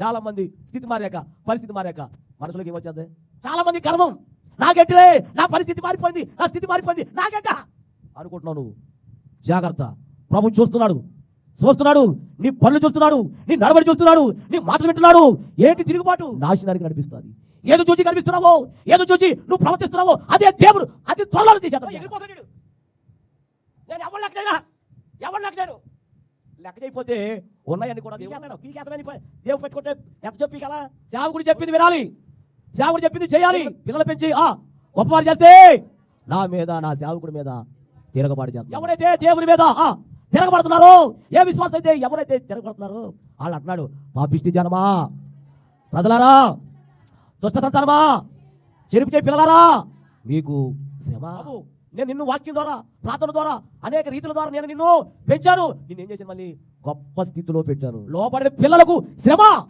చాలా మంది స్థితి మారాక పరిస్థితి మారాక. మనసులోకి ఏమొచ్చేది? చాలా మంది గర్వం నాకెట్లే నా పరిస్థితి మారిపోయింది నా స్థితి మారిపోయింది నాకెక్క అనుకుంటున్నావు నువ్వు. జాగ్రత్త. ప్రభు చూస్తున్నాడు. చూస్తున్నాడు. నీ పనులు చూస్తున్నాడు. నీ నడవడి చూస్తున్నాడు. నీ మాటలు వింటున్నాడు. ఏంటి తిరుగుబాటు? నాశనానికి నడిపిస్తుంది. ఏదో చూసి కనిపిస్తున్నావో ఏదో చూసి నువ్వు ప్రవర్తిస్తున్నావో అదే దేవుడు. అది త్వరలో తీసేస్తాడు. నేను ఎవరు లెక్కలేనా ఎవరు లెక్కలేను లెక్క చేయకపోతే ఉన్నాయని కూడా పీకేస్తాడు పీకేస్తామని దేవుడు పెట్టుకుంటే ఎంత చెప్పి కదా? సేవకుడు చెప్పింది వినాలి. సేవకుడు చెప్పింది చేయాలి. పిల్లలు పెంచి ఆ గొప్పవారు చేస్తే నా మీద నా సేవకుడి మీద తిరగబాటు చేస్తారు ఎవరైతే దేవుని మీద ఆ, తిరగబడుతున్నారో ఏ విశ్వాసం అయితే ఎవరైతే తిరగబడుతున్నారో వాళ్ళు అంటున్నాడు పాపిష్టి జనమా ప్రజలారా దుష్ట సంతానమా చెరిపితే పిల్లలారా మీకు శ్రమ. నేను నిన్ను వాక్యం ద్వారా ప్రార్థన ద్వారా అనేక రీతుల ద్వారా నేను నిన్ను పెంచాను. నిన్ను ఏం చేశాను మళ్ళీ? గొప్ప స్థితిలో పెట్టాను. లోపడిన పిల్లలకు శ్రమ.